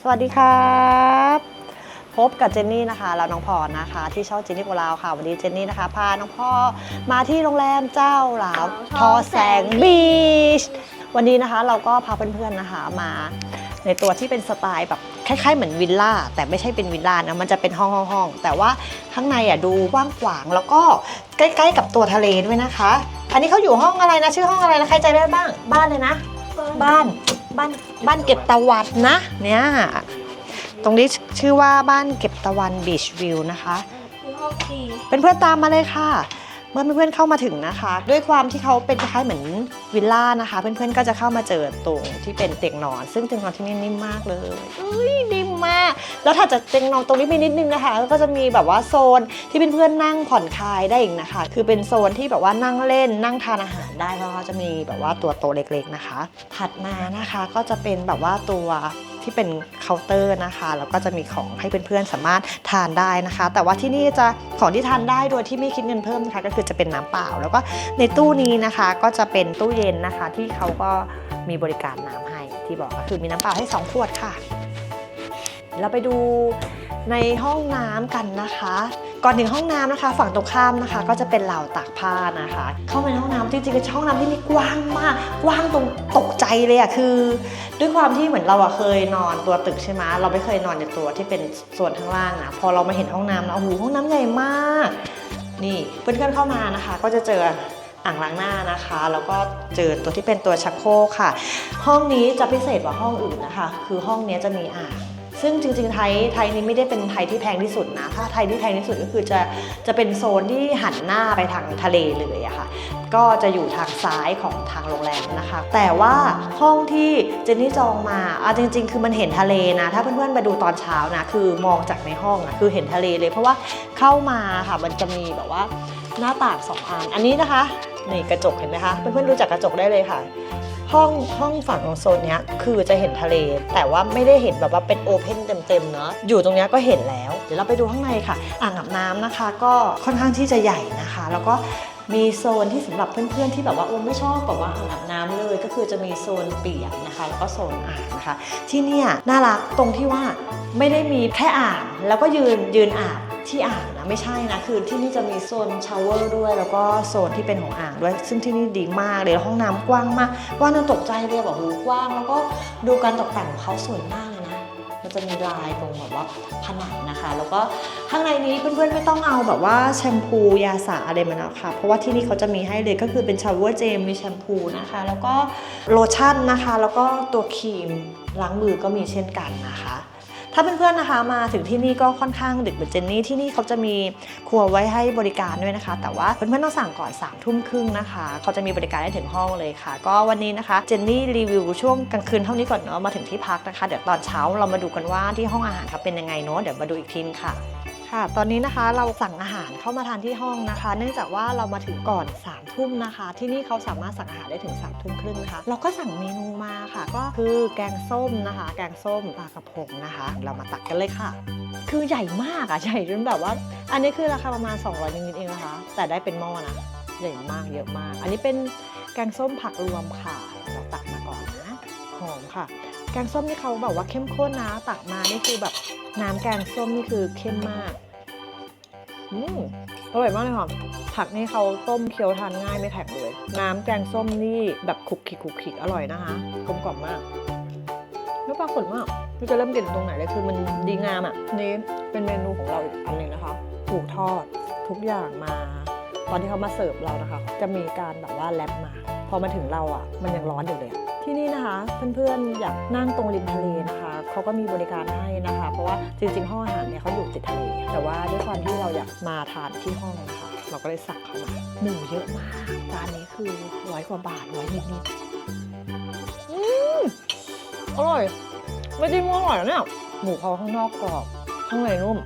สวัสดีครับพบกับเจนนี่นะคะแล้วน้องพรนะคะที่ช่องเจนนี่โกลาวค่ะวันนี้เจนนี่นะคะพาน้องพ่อมาที่โรงแรมเจ้าหลาวทอแสงบีชวันนี้นะคะเราก็พาเพื่อนๆนะคะมาในตัวที่เป็นสไตล์แบบคล้ายๆเหมือนวิลล่าแต่ไม่ใช่เป็นวิลล่านะมันจะเป็นห้องห้องแต่ว่าข้างในอะดูกว้างขวางแล้วก็ใกล้ๆกับตัวทะเลด้วยนะคะ อันนี้เขาอยู่ห้องอะไรนะชื่อห้องอะไรนะใครใจได้บ้างบ้านเลยนะ บ้าน บ้านบ้านเก็บตะวันนะเนี่ยตรงนี้ชื่อว่าบ้านเก็บตะวันบีชวิวนะคะคือห้องดีเป็นเพื่อนๆตามมาเลยค่ะ เมื่อเพื่อนๆเข้ามาถึงนะคะ ด้วยความที่เขาเป็นคล้ายๆเหมือนวิลล่านะคะ เพื่อนๆก็จะเข้ามาเจอตรงที่เป็นเตียงนอน ซึ่งเตียงนอนที่นี่นิ่มมากเลยอุ้ยนิ่มมาก แล้วถ้าจะเตียงนอนตรงนี้มีนิดนึงนะคะแล้วก็จะมีแบบว่าโซนที่เพื่อนๆนั่งผ่อนคลายได้อีกนะคะ คือเป็นโซนที่แบบว่านั่งเล่นนั่งทานอาหารได้เพราะเขาจะมีแบบว่าตัวโตะเล็กๆนะคะ ถัดมานะคะก็จะเป็นแบบว่าตัว ที่เป็นเคาน์เตอร์นะคะแล้วก็จะมีของให้เพื่อนๆสามารถทานได้นะคะ แต่ว่าที่นี่จะของที่ทานได้โดยที่ไม่คิดเงินเพิ่มนะคะก็คือจะเป็นน้ำเปล่า แล้วก็ในตู้นี้นะคะก็จะเป็นตู้เย็นนะคะ ที่เขาก็มีบริการน้ำให้ที่บอกก็คือมีน้ำเปล่าให้ 2 ขวดค่ะ เราไปดูในห้องน้ำกันนะคะ ก่อนถึงห้องน้ำนะคะ ฝั่งตรงข้ามนะคะ ก็จะเป็นเหล่าตากผ้านะคะ เข้าไปในห้องน้ำจริงๆเป็นห้องน้ำที่นี่กว้างมาก กว้างตรงตกใจเลยอะคือ ด้วยความที่เหมือนเราอะเคยนอนตัวตึกใช่ไหมเราไม่เคยนอนในตัวที่เป็นส่วนข้างล่างนะพอเรามาเห็นห้องน้ำแล้วโอ้โหห้องน้ำใหญ่มาก นี่เพื่อนๆเข้ามานะคะ ก็จะเจออ่างล้างหน้านะคะ แล้วก็เจอตัวที่เป็นตัวชักโครกค่ะ ห้องนี้จะพิเศษกว่าห้องอื่นนะคะ คือห้องนี้จะมีอ่าง ซึ่งจริงๆ ไทยไทยนี้ไม่ได้เป็นไทยที่แพงที่สุดนะ ถ้าไทยที่แพงที่สุดก็คือจะจะเป็นโซนที่หันหน้าไปทางทะเลเลยอะค่ะ ก็จะอยู่ทางซ้ายของทางโรงแรมนะคะ แต่ว่าห้องที่เจนนี่จองมาอาจริง ๆ คือมันเห็นทะเลนะ ถ้าเพื่อนๆไปดูตอนเช้านะ คือมองจากในห้องอะคือเห็นทะเลเลย เพราะว่าเข้ามาค่ะมันจะมีแบบว่าหน้าต่างสองอัน อันนี้นะคะนี่กระจกเห็นไหมคะ เพื่อนๆดูจากกระจกได้เลยค่ะ ห้องห้องฝั่งของโซนเนี้ยคือจะเห็นทะเล แต่ว่าไม่ได้เห็นแบบว่าเป็นโอเพนเต็มๆเนาะอยู่ตรงเนี้ยก็เห็นแล้ว เดี๋ยวเราไปดูข้างในค่ะ อ่างอาบน้ำนะคะ ก็ค่อนข้างที่จะใหญ่นะคะ แล้วก็มีโซนที่สำหรับเพื่อนๆที่แบบว่าโอ้ไม่ชอบแบบว่าอ่างอาบน้ำเลย ก็คือจะมีโซนเปียกนะคะ แล้วก็โซนอ่างนะคะ ที่เนี่ยน่ารักตรงที่ว่าไม่ได้มีแค่อ่างแล้วก็ยืนยืนอาบ ที่อ่างนะไม่ใช่นะคือที่นี่จะมีโซนชาวเวอร์ด้วย แล้วก็โซนที่เป็นของอ่างด้วย ซึ่งที่นี่ดีมากเลยแล้วห้องน้ำกว้างมากว้างจนตกใจเลยแบบโหกว้าง แล้วก็ดูการตกแต่งของเขาสวยมากเลยนะมันจะมีลายตรงแบบว่าผนังนะคะ แล้วก็ข้างในนี้เพื่อนๆไม่ต้องเอาแบบว่าแชมพูยาสระอะไรมาแล้วค่ะเพราะว่าที่นี่เขาจะมีให้เลยก็คือเป็นชาวเวอร์เจมมีแชมพูนะคะ แล้วก็โลชั่นนะคะ แล้วก็ตัวครีมล้างมือก็มีเช่นกันนะคะ ถ้าเพื่อนๆนะคะมาถึงที่นี่ก็ค่อนข้างดึกเหมือนเจนนี่ที่นี่เขาจะมีครัวไว้ให้บริการด้วยนะคะ แต่ว่าเพื่อนๆต้องสั่งก่อน3ามทุ่มครึ่งนะคะเขาจะมีบริการให้ถึงห้องเลยค่ะ ก็วันนี้นะคะเจนนี่รีวิวช่วงกลางคืนเท่านี้ก่อนเนาะมาถึงที่พักนะคะ เดี๋ยวตอนเช้าเรามาดูกันว่าที่ห้องอาหารเขาเป็นยังไงเนาะเดี๋ยวมาดูอีกทีนค่ะ ค่ะ ตอนนี้นะคะเราสั่งอาหารเข้ามาทานที่ห้องนะคะ เนื่องจากว่าเรามาถึงก่อน3ามทุ่มนะคะ ที่นี่เขาสามารถสั่งอาหารได้ถึง3ามทุ่มครึ่งนะคะเราก็สั่งเมนูมาค่ะ ก็คือแกงส้มนะคะ แกงส้มปลากระพงนะคะ เรามาตักกันเลยค่ะ คือใหญ่มากอะใหญ่จนแบบว่า อันนี้คือราคาประมาณ 200นิดเองนะคะ แต่ได้เป็นหม้อนะใหญ่มากเยอะมาก อันนี้เป็นแกงส้มผักรวมค่ะเราตักมาก่อนนะหอมค่ะ แกงส้มนี่เขาแบบว่าเข้มข้นนะตักมานี่คือแบบน้ำแกงส้มนี่คือเข้มมากอืมอร่อยมากเลยค่ะผักนี่เขาต้มเคี้ยวทานง่ายไม่แข็งเลย น้ำแกงส้มนี่แบบคุกคิกคุกคิกอร่อยนะคะกลมกล่อมมากไม่ปลาขนมากไม่รู้จะเริ่มกินตรงไหนเลยคือมันดีงามอะนี่เป็นเมนูของเราอีกอันหนึ่งนะคะถูกทอดทุกอย่างมา ตอนที่เขามาเสิร์ฟเรานะคะ จะมีการแบบว่าแรปมา พอมาถึงเราอะ มันยังร้อนอยู่เลยอะ ที่นี่นะคะเพื่อนๆอยากนั่งตรงริมทะเลนะคะเขาก็มีบริการให้นะคะ เพราะว่าจริงๆห้องอาหารเนี่ยเขาอยู่ติดทะเลแต่ว่าด้วยความที่เราอยากมาทานที่ห้องนะคะ เราก็เลยสั่งเข้ามาหมูเยอะมากจานนี้คือร้อยกว่าบาทร้อยนิดๆอืมอร่อย ไม่จิ้มก็อร่อยนะเนี่ยหมูเขาข้างนอกกรอบข้างในนุ่ม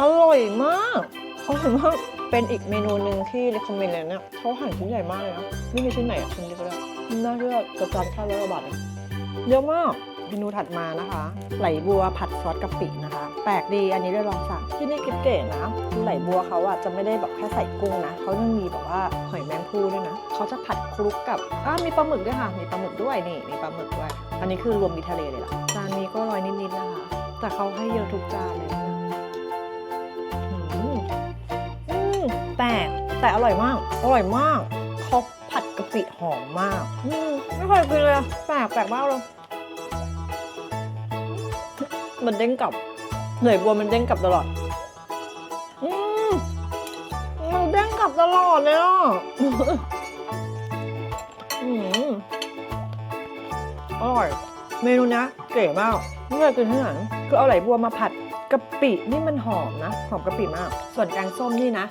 อร่อยมากอร่อยมาก เป็นอีกเมนูหนึ่งที่รีคอมเมนต์เลยเนี่ยเขาหั่นชิ้นใหญ่มากเลยนะไม่มีชิ้นไหนอะชิ้นเล็กก็ได้น่าเชื่อจะจานแค่ร้อยกว่าบาทเองเยอะมากเมนูถัดมานะคะ ไหลบัวผัดซอสกะปินะคะ แปลกดีอันนี้ได้ลองสั่งที่นี่กิ๊บเก๋นะคือไหลบัวเขาอะจะไม่ได้แบบแค่ใส่กุ้งนะเขายังมีแบบว่าหอยแมงภู่ด้วยนะเขาจะผัดคลุกกับอ่ามีปลาหมึกด้วยค่ะ มีปลาหมึกด้วยนี่มีปลาหมึกด้วย อันนี้คือรวมมิตรทะเลเลยเหรอจานนี้ก็ร้อยนิดๆนะคะแต่เขาให้เยอะทุกจานเลย มแต่แต่อร่อยมาก อร่อยมากเขาผัดกะปิหอมมากอืมไม่เคยกินเลยอะแปลกแปลกมากเลยมันเด้งกลับเหนื่อยบัวมันเด้งกลับตลอดอืมมันเด้งกลับตลอดเลยอะอืมอร่อย เมนูเนี้ยเก๋มากไม่เคยกินที่ไหนคือเอาไหลบัวมาผัดกะปินี่มันหอมนะ หอมกะปิมาก ส่วนแกงส้มนี่นะ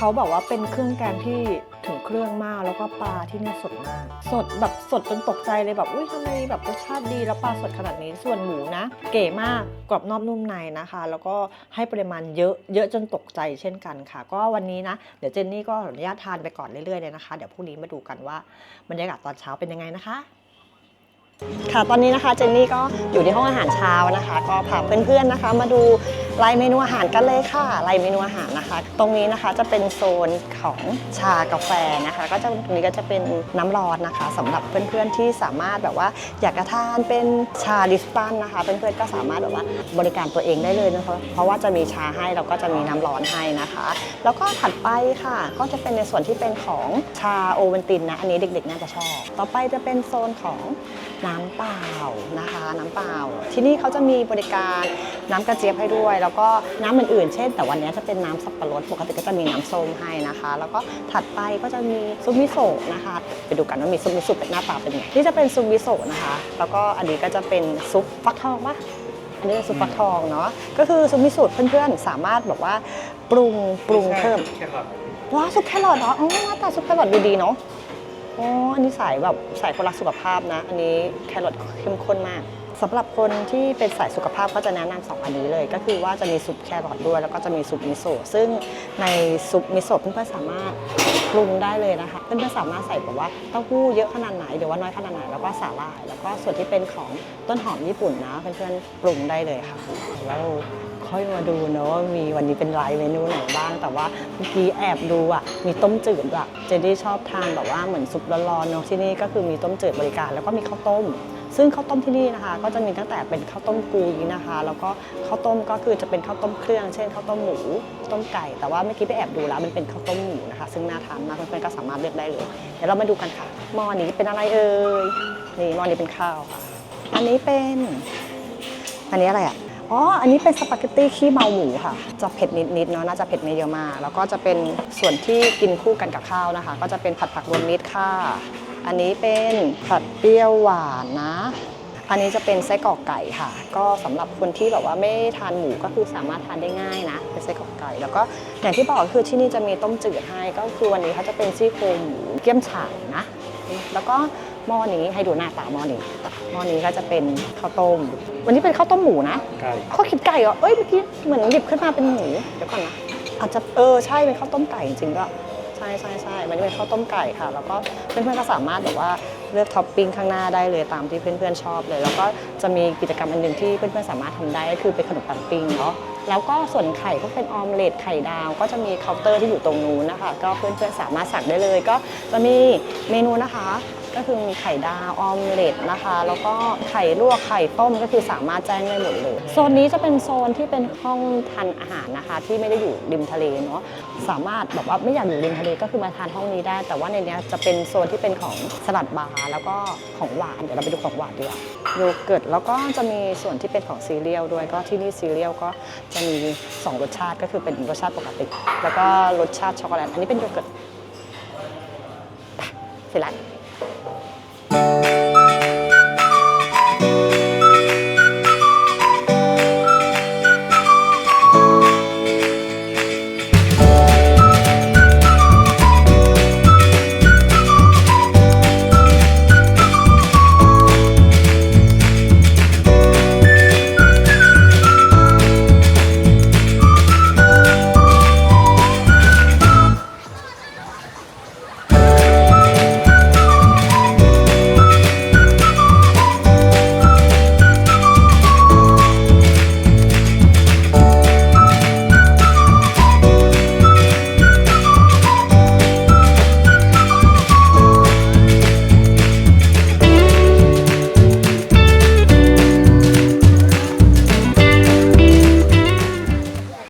เขาบอกว่าเป็นเครื่องแกงที่ถึงเครื่องมากแล้วก็ปลาที่เนี่ยสดมาก สดแบบสดจนตกใจเลยแบบอุ้ยทำไมแบบรสชาติดีแล้วปลาสดขนาดนี้ส่วนหมูนะ เก๋มากกรอบนอกนุ่มในนะคะ แล้วก็ให้ปริมาณเยอะเยอะจนตกใจเช่นกันค่ะ ก็วันนี้นะ เดี๋ยวเจนนี่ก็ขออนุญาตทานไปก่อนเรื่อยๆเลยนะคะ เดี๋ยวพรุ่งนี้มาดูกันว่าบรรยากาศตอนเช้าเป็นยังไงนะคะ ค่ะตอนนี้นะคะเจนนี่ก็อยู่ที่ห้องอาหารเช้านะคะ ก็พาเพื่อนๆนะคะ มาดูรายเมนูอาหารกันเลยค่ะรายเมนูอาหารนะคะ ตรงนี้นะคะจะเป็นโซนของชากาแฟนะคะ ก็จะตรงนี้ก็จะเป็นน้ำร้อนนะคะสำหรับเพื่อนๆที่สามารถแบบว่าอยากจะทานเป็นชาดิสตันนะคะเพื่อนๆก็สามารถแบบว่าบริการตัวเองได้เลยนะคะเพราะว่าจะมีชาให้แล้วก็จะมีน้ำร้อนให้นะคะ แล้วก็ถัดไปค่ะ ก็จะเป็นในส่วนที่เป็นของชาโอเวนตินนะอันนี้เด็กๆน่าจะชอบ ต่อไปจะเป็นโซนของน้ำเปล่านะคะ น้ำเปล่า ที่นี่เขาจะมีบริการน้ำกระเจี๊ยบให้ด้วย แล้วก็น้ำอื่นๆ เช่น แต่วันนี้จะเป็นน้ำสับปะรดปกติก็จะมีน้ำส้มให้นะคะ แล้วก็ถัดไปก็จะมีซุปมิโซะนะคะ ไปดูกันว่ามีซุปมิโซะเป็นหน้าตาเป็นยังไงนี่จะเป็นซุปมิโซะนะคะ แล้วก็อันนี้ก็จะเป็นซุปฟักทองปะอันนี้เป็นซุปฟักทองเนาะก็คือซุปมิโซะเพื่อนๆสามารถแบบว่าปรุงปรุงเพิ่มแค่ครับว้าวซุปแครอทเหรออ๋อหน้าตาซุปแครอทดูดีเนาะ อ๋ออันนี้สายแบบสายคนรักสุขภาพนะ อันนี้แครอทเข้มข้นมาก สำหรับคนที่เป็นสายสุขภาพก็จะแนะนำสองอันนี้เลย ก็คือว่าจะมีซุปแครอทด้วย แล้วก็จะมีซุปมิโซะซึ่งในซุปมิโซะเพื่อนๆสามารถปรุงได้เลยนะคะเพื่อนๆสามารถใส่แบบว่าเต้าหู้เยอะขนาดไหนหรือว่าน้อยขนาดไหนแล้วก็สาหร่าย แล้วก็ส่วนที่เป็นของต้นหอมญี่ปุ่นนะเพื่อนๆปรุงได้เลยค่ะแล้วค่อยมาดูเนอะว่ามีวันนี้เป็นรายเมนูไหนบ้าง แต่ว่าเมื่อกี้แอบดูอะมีต้มจืดอะเจนดี้ชอบทานแบบว่าเหมือนซุปร้อนๆเนอะที่นี่ก็คือมีต้มจืดบริการ แล้วก็มีข้าวต้ม ซึ่งข้าวต้มที่นี่นะคะ ก็จะมีตั้งแต่เป็นข้าวต้มกุยนะคะ แล้วก็ข้าวต้มก็คือจะเป็นข้าวต้มเครื่อง เช่นข้าวต้มหมูต้มไก่ แต่ว่าเมื่อกี้ไปแอบดูแล้วมันเป็นข้าวต้มหมูนะคะ ซึ่งน่าทานมากเพื่อนๆก็สามารถเลือกได้เลย เดี๋ยวเรามาดูกันค่ะหม้อนี้เป็นอะไรเอ่ยนี่หม้อนี้เป็นข้าวค่ะอันนี้เป็น อันนี้อะไรอะอ๋อ อันนี้เป็นสปาเกตตี้ขี้เมาหมูค่ะ จะเผ็ดนิดๆเนาะ น่าจะเผ็ดไม่เยอะมาก แล้วก็จะเป็นส่วนที่กินคู่กันกับข้าวนะคะ ก็จะเป็นผัดผักรวมมิตรค่ะ อันนี้เป็นผัดเปรี้ยวหวานนะ อันนี้จะเป็นไส้กรอกไก่ค่ะ ก็สำหรับคนที่แบบว่าไม่ทานหมูก็คือสามารถทานได้ง่ายนะ เป็นไส้กรอกไก่ แล้วก็อย่างที่บอกก็คือที่นี่จะมีต้มจืดให้ก็คือวันนี้เขาจะเป็นซี่โครงหมูเกี๊ยมฉ่ายนะ แล้วก็หม้อนี้ให้ดูหน้าตาหม้อนี้หม้อนี้ก็จะเป็นข้าวต้ม วันนี้เป็นข้าวต้มหมูนะไก่ข้าวคิดไก่เหรอเอ้ยเมื่อกี้เหมือนหยิบขึ้นมาเป็นหมูเดี๋ยวก่อนนะอาจจะเออใช่เป็นข้าวต้มไก่จริงๆก็ใช่ใช่ใช่มันจะเป็นข้าวต้มไก่ค่ะ แล้วก็เพื่อนๆก็สามารถแบบว่าเลือกท็อปปิ้งข้างหน้าได้เลยตามที่เพื่อนๆชอบเลย แล้วก็จะมีกิจกรรมอันหนึ่งที่เพื่อนๆสามารถทำได้ก็คือเป็นขนมปังปิ้งเนาะแล้วก็ส่วนไข่ก็เป็นออมเล็ตไข่ดาว ก็จะมีเคาน์เตอร์ที่อยู่ตรงนู้นนะคะ ก็เพื่อนๆสามารถสั่งได้เลย ก็จะมีเมนูนะคะ ก็คือมีไข่ดาวออมเล็ตนะคะ แล้วก็ไข่ลวกไข่ต้มก็คือสามารถแจ้งได้หมดเลยโซนนี้จะเป็นโซนที่เป็นห้องทานอาหารนะคะ ที่ไม่ได้อยู่ริมทะเลเนาะสามารถแบบว่าไม่อยากอยู่ริมทะเลก็คือมาทานห้องนี้ได้ แต่ว่าในนี้จะเป็นโซนที่เป็นของสลัดบาร์แล้วก็ของหวานเดี๋ยวเราไปดูของหวานดีกว่าโยเกิร์ตแล้วก็จะมีส่วนที่เป็นของซีเรียลด้วยก็ที่นี่ซีเรียลก็จะมีสองรสชาติก็คือเป็นรสชาติปกติ แล้วก็รสชาติช็อกโกแลตอันนี้เป็นโยเกิร์ตไปเสร็จแล้ว